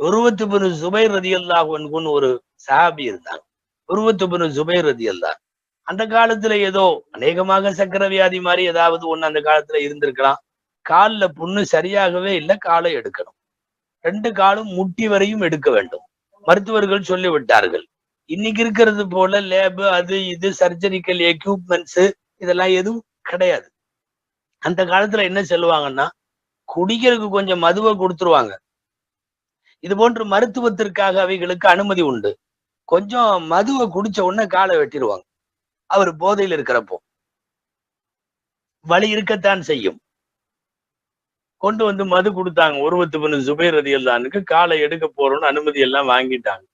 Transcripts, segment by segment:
உருவத்து பின் சுபை ரதி அல்லாஹுன்னு ஒரு சஹாபி இருந்தாங்க உருவத்து பின் சுபை ரதி அல்லா அந்த காலத்துல ஏதோ அநேகமாக சக்கர வியாதி மாதிரி ஏதாவது ஒண்ணு அந்த காலத்துல இருந்திருக்கலாம். கால்ல புண்ணு சரியாகவே இல்லை காலை எடுக்கணும். ரெண்டு காலும் முட்டி வரையும் எடுக்க வேண்டும். மருத்துவர்கள் சொல்லிவிட்டார்கள். இன்னைக்கு இருக்கிறது போல லேபு அது இது சர்ஜரிக்கல் எக்யூப்மெண்ட்ஸ் இதெல்லாம் எதுவும் கிடையாது. அந்த காலத்துல என்ன சொல்லுவாங்கன்னா குடிக்கிறதுக்கு கொஞ்சம் மதுவை கொடுத்துருவாங்க. இது போன்று மருத்துவத்திற்காக அவைகளுக்கு அனுமதி உண்டு. கொஞ்சம் மதுவை குடிச்ச உடனே காலை வெட்டிடுவாங்க. அவர் போதையில் இருக்கிறப்போ. வழி இருக்கத்தான் செய்யும். கொண்டு வந்து மது கொடுத்தாங்க. உருவத்து பண்ணு சுபேர் ரதியல்லானுக்கு காலை எடுக்க போறோம்னு அனுமதி எல்லாம் வாங்கிட்டாங்க.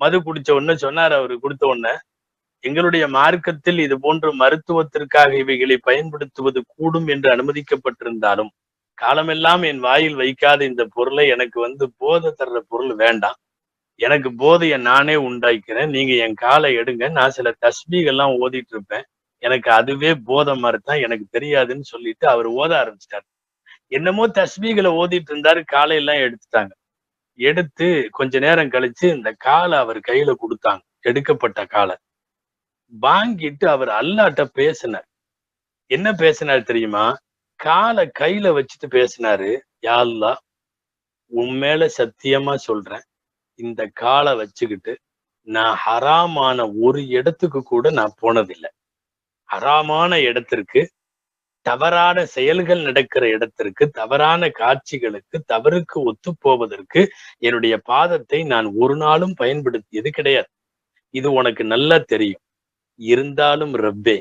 மது குடிச்ச உடனே சொன்னார் அவரு கொடுத்த உடனே எங்களுடைய மார்க்கத்தில் இது போன்ற மருத்துவத்திற்காக இவைகளை பயன்படுத்துவது கூடும் என்று அனுமதிக்கப்பட்டிருந்தாலும் காலமெல்லாம் என் வாயில் வைக்காத இந்த பொருளை எனக்கு வந்து போதை தர்ற பொருள் வேண்டாம். எனக்கு போதையை நானே உண்டாக்கிறேன். நீங்க என் காலை எடுங்க. நான் சில தஸ்பீகெல்லாம் ஓதிட்டு இருப்பேன் எனக்கு அதுவே போதை மாதிரி தான் எனக்கு தெரியாதுன்னு சொல்லிட்டு அவர் ஓத ஆரம்பிச்சிட்டார். என்னமோ தஸ்பீகளை ஓதிட்டு இருந்தாரு காலையெல்லாம் எடுத்துட்டாங்க. எடுத்து கொஞ்ச நேரம் கழிச்சு இந்த காலை அவர் கையில கொடுத்தாங்க. எடுக்கப்பட்ட காலை. வாங்கிட்டு அவர் அல்லாட்ட பேசினார். என்ன பேசினார் தெரியுமா? காலை கையில வச்சுட்டு பேசினாரு யாழ்லா உன் மேல சத்தியமா சொல்றேன். இந்த காலை வச்சுக்கிட்டு நான் ஹராமான ஒரு இடத்துக்கு கூட நான் போனதில்லை. ஹராமான இடத்திற்கு தவறான செயல்கள் நடக்கிற இடத்திற்கு தவறான காட்சிகளுக்கு தவறுக்கு ஒத்து போவதற்கு என்னுடைய பாதத்தை நான் ஒரு நாளும் பயன்படுத்தியது கிடையாது. இது உனக்கு நல்லா தெரியும். இருந்தாலும் ரப்பே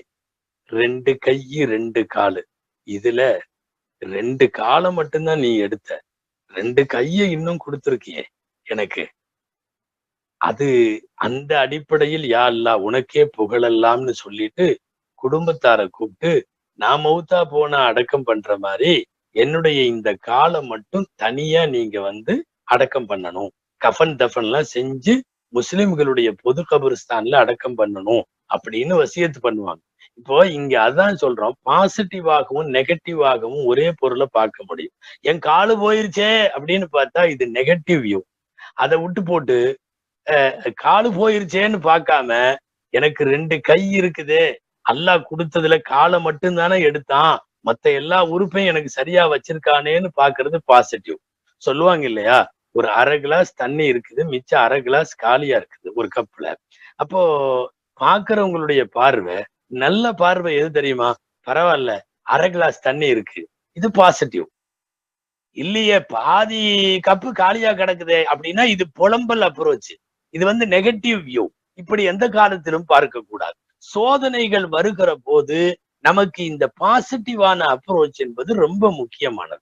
ரெண்டு கை ரெண்டு காலு. இதுல ரெண்டு காலை மட்டும்தான் நீ எடுத்த. ரெண்டு கையை இன்னும் கொடுத்துருக்கியே எனக்கு. அது அந்த அடிப்படையில் யா அல்லா உனக்கே புகழல்லாம்னு சொல்லிட்டு குடும்பத்தார கூப்பிட்டு நான் மௌத்தா போனா அடக்கம் பண்ற மாதிரி என்னுடைய இந்த காலை மட்டும் தனியா நீங்க வந்து அடக்கம் பண்ணணும். கஃபன் தஃபன் எல்லாம் செஞ்சு முஸ்லிம்களுடைய பொது கபரிஸ்தான்ல அடக்கம் பண்ணணும் அப்படின்னு வசியத்து பண்ணுவாங்க. இப்போ இங்க அதான் சொல்றோம் பாசிட்டிவாகவும் நெகட்டிவாகவும் ஒரே பொருளை பார்க்க முடியும். என் காலு போயிருச்சே அப்படின்னு பார்த்தா இது நெகட்டிவ் வியூ அதை விட்டு போட்டு காலு போயிருச்சேன்னு பார்க்காம எனக்கு ரெண்டு கை இருக்குது. அல்லாஹ் கொடுத்ததுல காலை மட்டும்தானே எடுத்தான். மத்த எல்லா உறுப்பையும் எனக்கு சரியா வச்சிருக்கானேன்னு பாக்குறது பாசிட்டிவ் சொல்லுவாங்க இல்லையா? ஒரு அரை கிளாஸ் தண்ணி இருக்குது மிச்சம் அரை கிளாஸ் காலியா இருக்குது ஒரு கப்ல அப்போ பாக்குறவங்களுடைய பார்வை நல்ல பார்வை எது தெரியுமா? பரவாயில்ல. அரை கிளாஸ் தண்ணி இருக்கு. இது பாசிட்டிவ் இல்லையே பாதி கப்பு காலியா கிடக்குதே அப்படின்னா இது புலம்பல் அப்ரோச் இது வந்து நெகட்டிவ் வியூ இப்படி எந்த காலத்திலும் பார்க்க கூடாது சோதனைகள் வருகிற போது நமக்கு இந்த பாசிட்டிவான அப்ரோச் என்பது ரொம்ப முக்கியமானது.